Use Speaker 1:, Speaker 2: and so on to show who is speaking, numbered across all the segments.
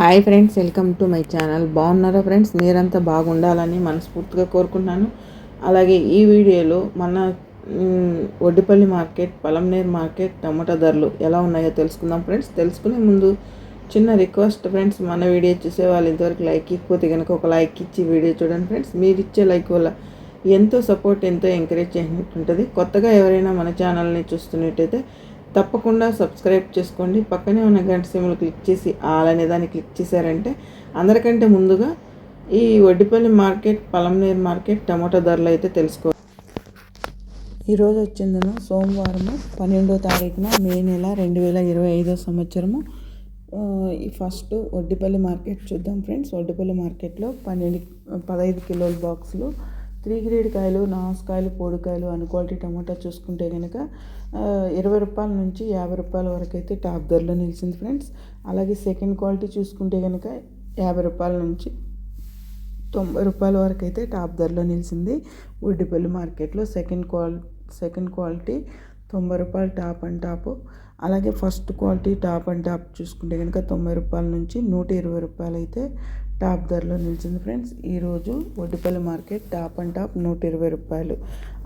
Speaker 1: Hi friends welcome to my channel. బాగున్నారా friends? మీరంతా బాగుండాలని మనస్ఫూర్తిగా కోరుకుంటున్నాను. అలాగే ఈ వీడియోలో మన Oddipalli market Palamaner market tomato ధరలు ఎలా ఉన్నాయో తెలుసుకుందాం ఫ్రెండ్స్. తెలుసుకునే ముందు చిన్న రిక్వెస్ట్ ఫ్రెండ్స్ మన వీడియో చూసే వాళ్ళు ఇంతవరకు లైక్ ఇకపోతే కనుక ఒక లైక్ ఇచ్చి వీడియో చూడండి ఫ్రెండ్స్. మీరు ఇచ్చే లైక్ వల్ల ఎంతో సపోర్ట్ ఎంతో ఎంకరేజ్ చేసినట్టు ఉంటుంది కొత్తగా ఎవరైనా మన ఛానల్ని చూస్తున్నట్టయితే తప్పకుండా సబ్స్క్రైబ్ చేసుకోండి. పక్కనే ఉన్న గంట సిమ్లు క్లిక్ చేసి ఆల్ అనే దాన్ని క్లిక్ చేశారంటే అందరికంటే ముందుగా ఈ Vaddipalli market Palamaneru market tomato ధరలు అయితే తెలుసుకో. ఈరోజు వచ్చిందను సోమవారము పన్నెండో తారీఖున మే నెల రెండు వేల ఇరవై ఐదో సంవత్సరము. ఈ ఫస్ట్ వడ్డిపల్లి మార్కెట్ చూద్దాం ఫ్రెండ్స్. వడ్డిపల్లి మార్కెట్లో పన్నెండు పదహైదు కిలోల బాక్సులు త్రీ గ్రేడ్ కాయలు నాసుకాయలు పొడికాయలు అన్ క్వాలిటీ టమాటా చూసుకుంటే కనుక ఇరవై రూపాయల నుంచి యాభై రూపాయల వరకు అయితే టాప్ ధరలో నిలిచింది ఫ్రెండ్స్. అలాగే సెకండ్ క్వాలిటీ చూసుకుంటే కనుక యాభై రూపాయల నుంచి తొంభై రూపాయల వరకు అయితే టాప్ ధరలో నిలిచింది ఉడ్డిపల్లి మార్కెట్లో. సెకండ్ క్వాల్ సెకండ్ క్వాలిటీ తొంభై రూపాయలు టాప్ అండ్ టాప్. అలాగే first quality top and top చూసుకుంటే కనుక తొంభై రూపాయల నుంచి నూట ఇరవై రూపాయలు అయితే టాప్ ధరలో నిలిచింది ఫ్రెండ్స్. ఈరోజు Vaddipalli market top and top నూట ఇరవై రూపాయలు.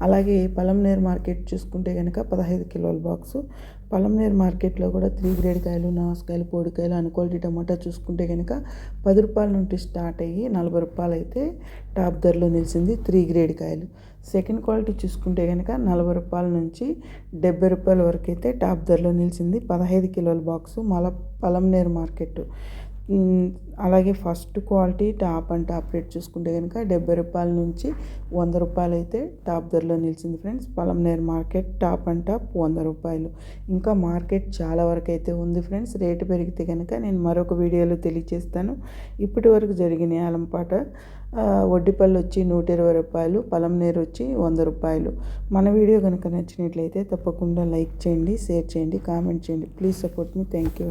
Speaker 1: అలాగే పలంనేరు మార్కెట్ చూసుకుంటే కనుక పదహైదు కిలోల బాక్సు. పలంనేరు మార్కెట్లో కూడా త్రీ గ్రేడ్ కాయలు నాసుకాయలు పొడికాయలు అన్ క్వాలిటీ టమాటా చూసుకుంటే కనుక పది రూపాయల నుండి స్టార్ట్ అయ్యి నలభై రూపాయలు అయితే టాప్ ధరలో నిలిచింది త్రీ గ్రేడ్ కాయలు. సెకండ్ క్వాలిటీ చూసుకుంటే కనుక నలభై రూపాయల నుంచి డెబ్బై రూపాయల వరకు అయితే టాప్ ధరలో నిలిచింది పదహైదు కిలోల బాక్సు మల పలంనేరు మార్కెట్ అలాగే first quality top and top rate చూసుకుంటే కనుక డెబ్బై రూపాయల నుంచి వంద రూపాయలు అయితే టాప్ ధరలో నిలిచింది friends. Palamaneru market top and top వంద రూపాయలు. ఇంకా మార్కెట్ చాలా వరకు అయితే ఉంది ఫ్రెండ్స్. రేటు పెరిగితే కనుక నేను మరొక వీడియోలో తెలియజేస్తాను ఇప్పటి వరకు జరిగిన ఆలంపాట వడ్డిపల్లి వచ్చి నూట ఇరవై రూపాయలు పలంనేరు వచ్చి వంద రూపాయలు. మన వీడియో కనుక నచ్చినట్లయితే తప్పకుండా లైక్ చేయండి షేర్ చేయండి కామెంట్ చేయండి. Please support me. Thank you